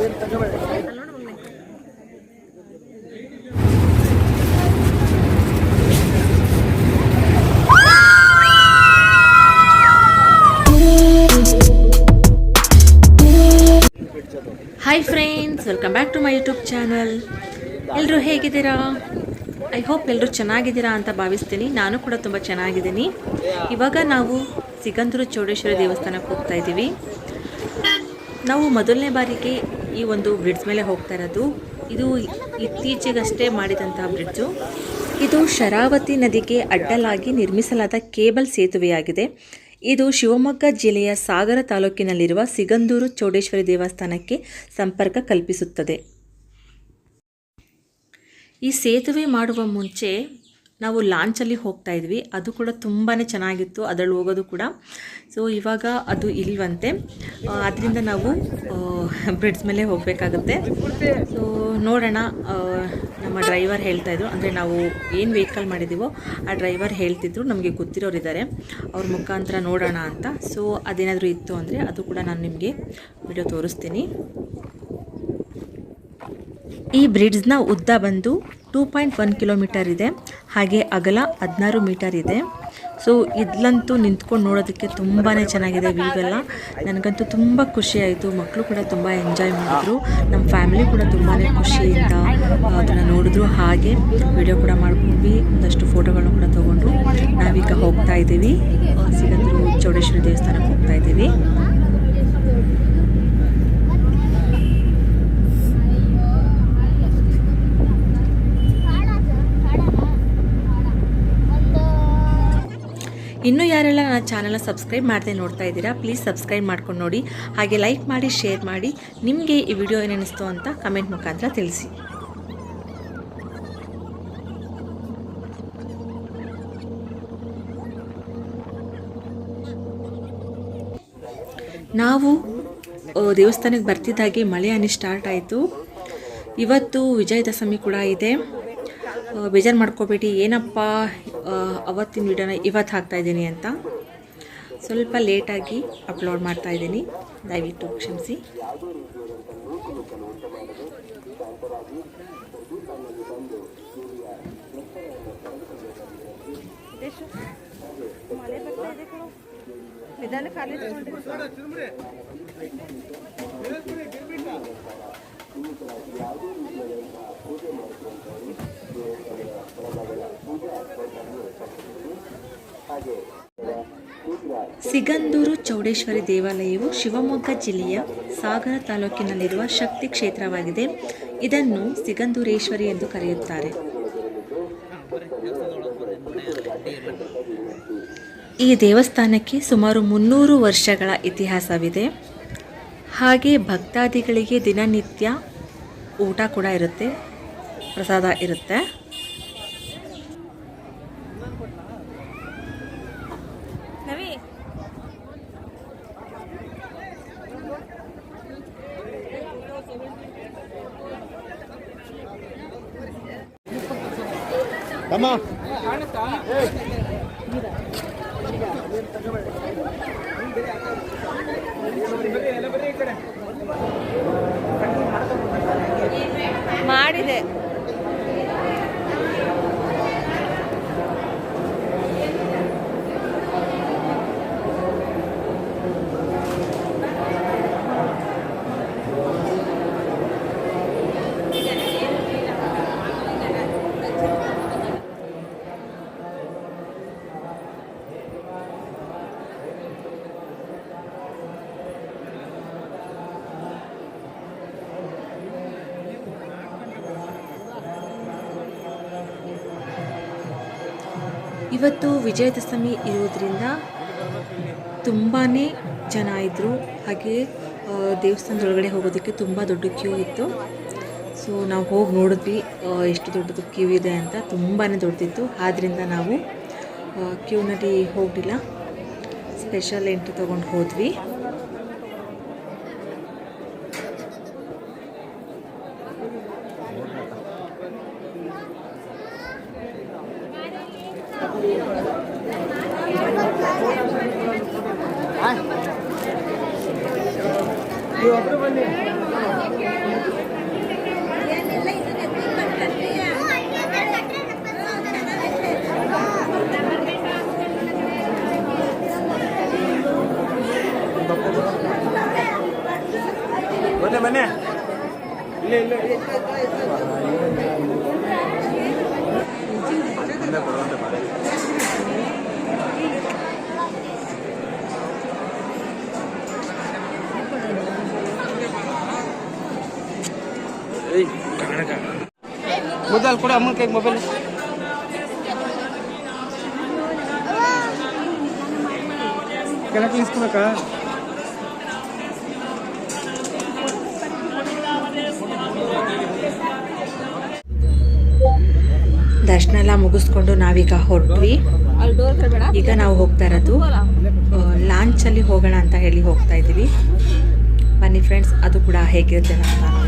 Hi friends welcome back to my YouTube channel ಎಲ್ಲರೂ ಹೇಗಿದ್ದೀರಾ? I hope ಎಲ್ಲರೂ ಚೆನ್ನಾಗಿದ್ದೀರಾ ಅಂತ ಭಾವಿಸ್ತೀನಿ. ನಾನು ಕೂಡ ತುಂಬ ಚೆನ್ನಾಗಿದ್ದೀನಿ. ಇವಾಗ ನಾವು ಸಿಗಂದೂರು ಚೌಡೇಶ್ವರಿ ದೇವಸ್ಥಾನಕ್ಕೆ ಹೋಗ್ತಾ ಇದ್ದೀವಿ. ನಾವು ಮೊದಲನೇ ಬಾರಿಗೆ ಈ ಒಂದು ಬ್ರಿಡ್ಜ್ ಮೇಲೆ ಹೋಗ್ತಾ ಇರೋದು. ಇದು ಇತ್ತೀಚೆಗಷ್ಟೇ ಮಾಡಿದಂತಹ ಬ್ರಿಡ್ಜು. ಇದು ಶರಾವತಿ ನದಿಗೆ ಅಡ್ಡಲಾಗಿ ನಿರ್ಮಿಸಲಾದ ಕೇಬಲ್ ಸೇತುವೆಯಾಗಿದೆ. ಇದು ಶಿವಮೊಗ್ಗ ಜಿಲ್ಲೆಯ ಸಾಗರ ತಾಲೂಕಿನಲ್ಲಿರುವ ಸಿಗಂದೂರು ಚೌಡೇಶ್ವರಿ ದೇವಸ್ಥಾನಕ್ಕೆ ಸಂಪರ್ಕ ಕಲ್ಪಿಸುತ್ತದೆ. ಈ ಸೇತುವೆ ಮಾಡುವ ಮುಂಚೆ ನಾವು ಲಾಂಚಲ್ಲಿ ಹೋಗ್ತಾ ಇದ್ವಿ. ಅದು ಕೂಡ ತುಂಬಾ ಚೆನ್ನಾಗಿತ್ತು. ಅದರಲ್ಲಿ ಹೋಗೋದು ಕೂಡ. ಸೊ ಇವಾಗ ಅದು ಇಲ್ವಂತೆ. ಅದರಿಂದ ನಾವು ಬ್ರಿಡ್ಜ್ ಮೇಲೆ ಹೋಗಬೇಕಾಗುತ್ತೆ. ಸೊ ನೋಡೋಣ. ನಮ್ಮ ಡ್ರೈವರ್ ಹೇಳ್ತಾ ಇದ್ರು. ಅಂದರೆ ನಾವು ಏನು ವೆಹಿಕಲ್ ಮಾಡಿದ್ದೀವೋ ಆ ಡ್ರೈವರ್ ಹೇಳ್ತಿದ್ರು. ನಮಗೆ ಗೊತ್ತಿರೋರಿದ್ದಾರೆ ಅವ್ರ ಮುಖಾಂತರ ನೋಡೋಣ ಅಂತ. ಸೊ ಅದೇನಾದರೂ ಇತ್ತು ಅಂದರೆ ಅದು ಕೂಡ ನಾನು ನಿಮಗೆ ವಿಡಿಯೋ ತೋರಿಸ್ತೀನಿ. ಈ ಬ್ರಿಡ್ಜ್ನ ಉದ್ದ ಬಂದು ಟೂ ಪಾಯಿಂಟ್ ಒನ್ ಕಿಲೋಮೀಟರ್ ಇದೆ. ಹಾಗೆ ಅಗಲ ಹದಿನಾರು ಮೀಟರ್ ಇದೆ. ಸೊ ಇದ್ಲಂತೂ ನಿಂತ್ಕೊಂಡು ನೋಡೋದಕ್ಕೆ ತುಂಬಾ ಚೆನ್ನಾಗಿದೆ ವ್ಯೂವೆಲ್ಲ ನನಗಂತೂ ತುಂಬ ಖುಷಿ ಆಯಿತು. ಮಕ್ಕಳು ಕೂಡ ತುಂಬ ಎಂಜಾಯ್ ಮಾಡಿದ್ರು. ನಮ್ಮ ಫ್ಯಾಮಿಲಿ ಕೂಡ ತುಂಬಾ ಖುಷಿಯಿಂದ ಅದನ್ನು ನೋಡಿದ್ರು. ಹಾಗೆ ವಿಡಿಯೋ ಕೂಡ ಮಾಡ್ಕೊಂಡ್ವಿ. ಒಂದಷ್ಟು ಫೋಟೋಗಳನ್ನು ಕೂಡ ತೊಗೊಂಡು. ನಾವೀಗ ಹೋಗ್ತಾ ಇದ್ದೀವಿ. ಸಿಗಂದೂರು ಚೌಡೇಶ್ವರಿ ದೇವಸ್ಥಾನಕ್ಕೆ ಹೋಗ್ತಾ ಇದ್ದೀವಿ. ಇನ್ನೂ ಯಾರೆಲ್ಲ ನನ್ನ ಚಾನಲ್ನ ಸಬ್ಸ್ಕ್ರೈಬ್ ಮಾಡದೆ ನೋಡ್ತಾ ಇದ್ದೀರಾ ಪ್ಲೀಸ್ ಸಬ್ಸ್ಕ್ರೈಬ್ ಮಾಡ್ಕೊಂಡು ನೋಡಿ. ಹಾಗೆ ಲೈಕ್ ಮಾಡಿ ಶೇರ್ ಮಾಡಿ. ನಿಮಗೆ ಈ ವಿಡಿಯೋ ಏನಿಸ್ತು ಅಂತ ಕಮೆಂಟ್ ಮುಖಾಂತರ ತಿಳಿಸಿ. ನಾವು ದೇವಸ್ಥಾನಕ್ಕೆ ಬರ್ತಿದ್ದಾಗೆ ಮಳೆ ಅನ್ನಿ ಸ್ಟಾರ್ಟ್ ಆಯಿತು. ಇವತ್ತು ವಿಜಯದಶಮಿ ಕೂಡ ಇದೆ. ಬೇಜಾರು ಮಾಡ್ಕೋಬೇಡಿ. ಏನಪ್ಪ ಅವತ್ತಿನ ವಿಡಿಯೋನ ಇವತ್ತು ಹಾಕ್ತಾಯಿದ್ದೀನಿ ಅಂತ. ಸ್ವಲ್ಪ ಲೇಟಾಗಿ ಅಪ್ಲೋಡ್ ಮಾಡ್ತಾ ಇದ್ದೀನಿ. ದಯವಿಟ್ಟು ಕ್ಷಮಿಸಿ. ಸಿಗಂದೂರು ಚೌಡೇಶ್ವರಿ ದೇವಾಲಯವು ಶಿವಮೊಗ್ಗ ಜಿಲ್ಲೆಯ ಸಾಗರ ತಾಲೂಕಿನಲ್ಲಿರುವ ಶಕ್ತಿ ಕ್ಷೇತ್ರವಾಗಿದೆ. ಇದನ್ನು ಸಿಗಂದೂರೇಶ್ವರಿ ಎಂದು ಕರೆಯುತ್ತಾರೆ. ಈ ದೇವಸ್ಥಾನಕ್ಕೆ ಸುಮಾರು ಮುನ್ನೂರು ವರ್ಷಗಳ ಇತಿಹಾಸವಿದೆ. ಹಾಗೆ ಭಕ್ತಾದಿಗಳಿಗೆ ದಿನನಿತ್ಯ ಊಟ ಕೂಡ ಇರುತ್ತೆ ಪ್ರಸಾದ ಇರುತ್ತೆ. ಅಮ್ಮ ಮಾಡಿದೆ. ಇವತ್ತು ವಿಜಯದಶಮಿ ಇರೋದ್ರಿಂದ ತುಂಬಾ ಜನ ಇದ್ದರು ಹಾಗೆ ದೇವಸ್ಥಾನದೊಳಗಡೆ ಹೋಗೋದಕ್ಕೆ ತುಂಬ ದೊಡ್ಡ ಕ್ಯೂ ಇತ್ತು. ಸೊ ನಾವು ಹೋಗಿ ನೋಡಿದ್ವಿ ಎಷ್ಟು ದೊಡ್ಡದು ಕ್ಯೂ ಇದೆ ಅಂತ. ತುಂಬಾ ದೊಡ್ಡದಿತ್ತು. ಆದ್ದರಿಂದ ನಾವು ಕ್ಯೂನಲ್ಲಿ ಹೋಗಲಿಲ್ಲ. ಸ್ಪೆಷಲ್ ಎಂಟ್ರಿ ತೊಗೊಂಡು ಹೋದ್ವಿ. ಮೊದಲು ಕೂಡ, ಅಮ್ಮನ ಕೈಗೆ ಮೊಬೈಲ್ ಕೆಳಕ್ಕೆ ದರ್ಶನ ಎಲ್ಲ ಮುಗಿಸ್ಕೊಂಡು ನಾವೀಗ ಹೊರಟ್ವಿ. ಈಗ ನಾವು ಹೋಗ್ತಾ ಇರೋದು ಲಾಂಚಲ್ಲಿ ಹೋಗೋಣ ಅಂತ ಹೇಳಿ ಹೋಗ್ತಾ ಇದ್ದೀವಿ. ಬನ್ನಿ ಫ್ರೆಂಡ್ಸ್ ಅದು ಕೂಡ ಹೇಗಿರುತ್ತೆ ಅಂತ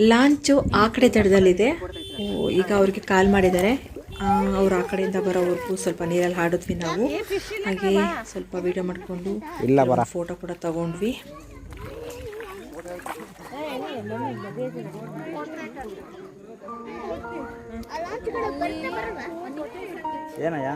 ಲಾಂಚು ಆ ಕಡೆ ದಡದಲ್ಲಿದೆ ಈಗ ಅವ್ರಿಗೆ ಕಾಲ್ ಮಾಡಿದ್ದಾರೆ. ಅವ್ರು ಆ ಕಡೆಯಿಂದ ಬರೋವರೆಗೂ ಸ್ವಲ್ಪ ನೀರಲ್ಲಿ ಹಾಡಿದ್ವಿ ನಾವು. ಹಾಗೆ ಸ್ವಲ್ಪ ವಿಡಿಯೋ ಮಾಡಿಕೊಂಡು ಇಲ್ಲ ಬರ. ಫೋಟೋ ಕೂಡ ತಗೊಂಡ್ವಿ. ಏನಯ್ಯ?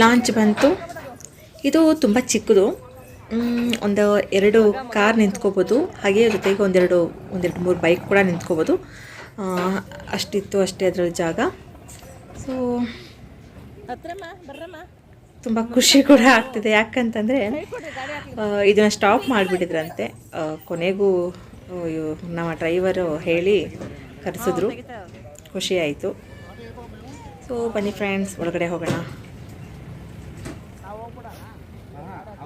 ಲಾಂಚ್ ಬಂತು. ಇದು ತುಂಬ ಚಿಕ್ಕದು. ಒಂದು ಎರಡು ಕಾರ್ ನಿಂತ್ಕೋಬೋದು. ಹಾಗೆ ಜೊತೆಗೆ ಒಂದೆರಡು ಒಂದೆರಡು ಮೂರು ಬೈಕ್ ಕೂಡ ನಿಂತ್ಕೋಬೋದು. ಅಷ್ಟಿತ್ತು ಅಷ್ಟೇ ಅದರ ಜಾಗ. ಸೊ ತುಂಬ ಖುಷಿ ಕೂಡ ಆಗ್ತಿದೆ. ಯಾಕಂತಂದರೆ ಇದನ್ನು ಸ್ಟಾಪ್ ಮಾಡಿಬಿಟ್ಟಿದ್ರಂತೆ. ಕೊನೆಗೂ ನಮ್ಮ ಡ್ರೈವರು ಹೇಳಿ ಕರೆಸಿದ್ರು. ಖುಷಿ ಆಯಿತು. ಸೊ ಬನ್ನಿ ಫ್ರೆಂಡ್ಸ್ ಒಳಗಡೆ ಹೋಗೋಣ.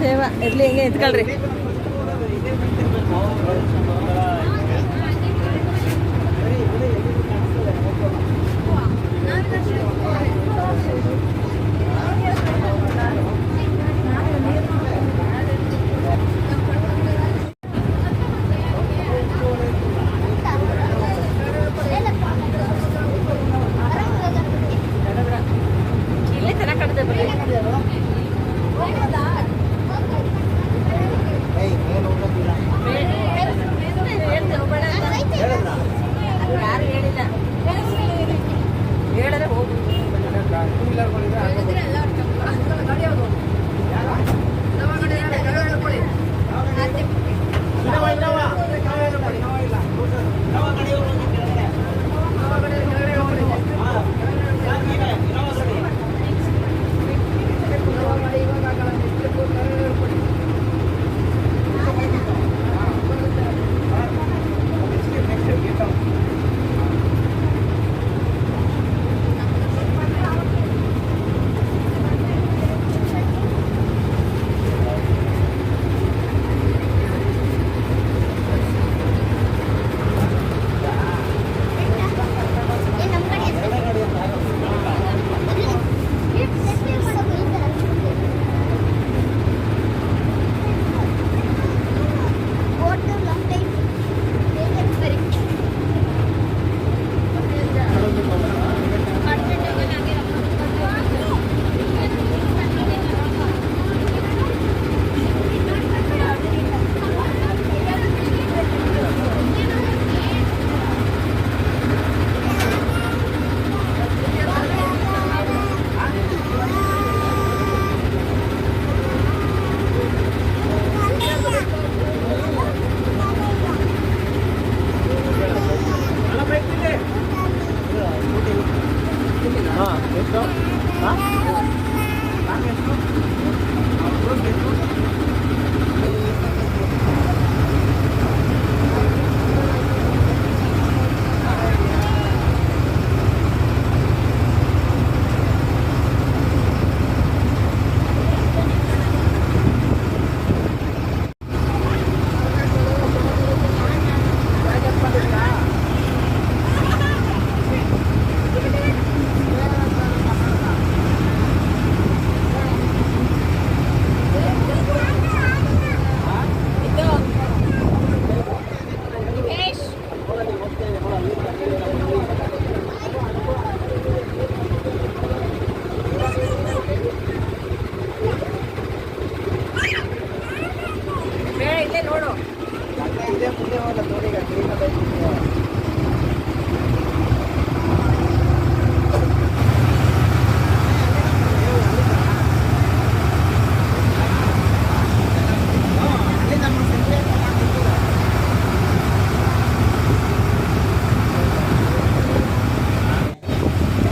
ಸೇವಾ ಇರ್ಲಿ ಹಿಂಗೆ ನಿಂತ್ಕೊಳ್ರಿ ಇಲ್ಲೇ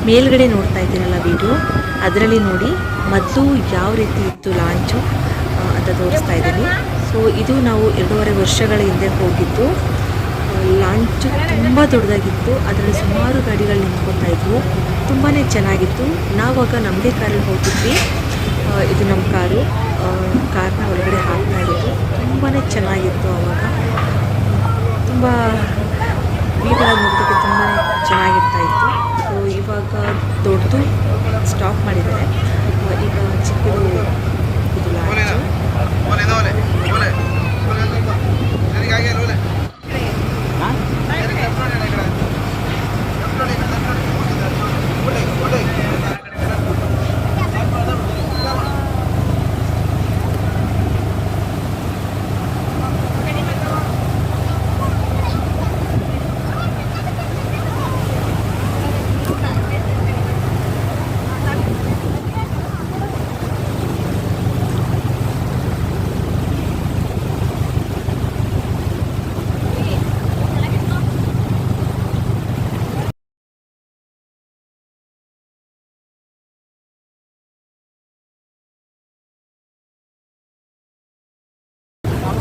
ಮೇಲ್ಗಡೆ ನೋಡ್ತಾ ಇದ್ದೀರಲ್ಲ ವಿಡಿಯೋ? ಅದರಲ್ಲಿ ನೋಡಿ ಮದ್ದು ಯಾವ ರೀತಿ ಇತ್ತು ಲಾಂಚು ಅಂತ ತೋರಿಸ್ತಾ ಇದ್ದೀನಿ. ಸೊ ಇದು ನಾವು ಎರಡೂವರೆ ವರ್ಷಗಳ ಹಿಂದೆ ಹೋಗಿದ್ದು. ಲಾಂಚ್ ತುಂಬ ದೊಡ್ಡದಾಗಿತ್ತು. ಅದರಲ್ಲಿ ಸುಮಾರು ಗಾಡಿಗಳು ನಿಂತ್ಕೊತಾ ಇದ್ವು. ತುಂಬಾ ಚೆನ್ನಾಗಿತ್ತು. ನಾವಾಗ ನಮ್ಮದೇ ಕಾರಲ್ಲಿ ಹೋಗಿದ್ವಿ ಇದು ನಮ್ಮ ಕಾರು. ಕಾರನ್ನ ಒಳಗಡೆ ಹಾಕ್ತಾ ಇರೋದು. ತುಂಬಾ ಚೆನ್ನಾಗಿತ್ತು ಆವಾಗ. ತುಂಬ ವ್ಯೂಗಳ ನೋಡೋದಕ್ಕೆ ತುಂಬಾ ಚೆನ್ನಾಗಿರ್ತಾ ಇತ್ತು. ಸೊ ಇವಾಗ ದೊಡ್ಡದು ಸ್ಟಾಪ್ ಮಾಡಿದ್ದಾರೆ. ಈಗ ಚಿಕ್ಕದು ಇದು ಲಾಂಚು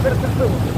ver essas perguntas.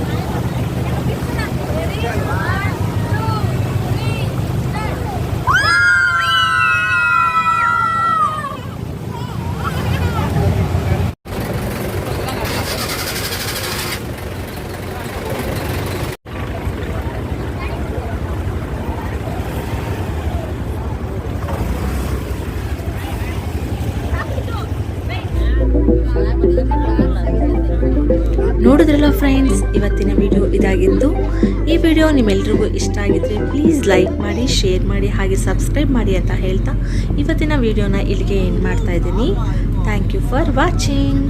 ನೋಡಿದ್ರಲ್ಲ ಫ್ರೆಂಡ್ಸ್ ಇವತ್ತಿನ ವಿಡಿಯೋ ಇದಾಗಿತ್ತು ಈ ವಿಡಿಯೋ ನಿಮ್ಮೆಲ್ರಿಗೂ ಇಷ್ಟ ಆಗಿದ್ರೆ ಪ್ಲೀಸ್ ಲೈಕ್ ಮಾಡಿ ಶೇರ್ ಮಾಡಿ, ಹಾಗೆ ಸಬ್ಸ್ಕ್ರೈಬ್ ಮಾಡಿ ಅಂತ ಹೇಳ್ತಾ, ಇವತ್ತಿನ ವಿಡಿಯೋನ ಇಲ್ಲಿಗೆ ಏನು ಮಾಡ್ತಾ ಇದ್ದೀನಿ. Thank you for watching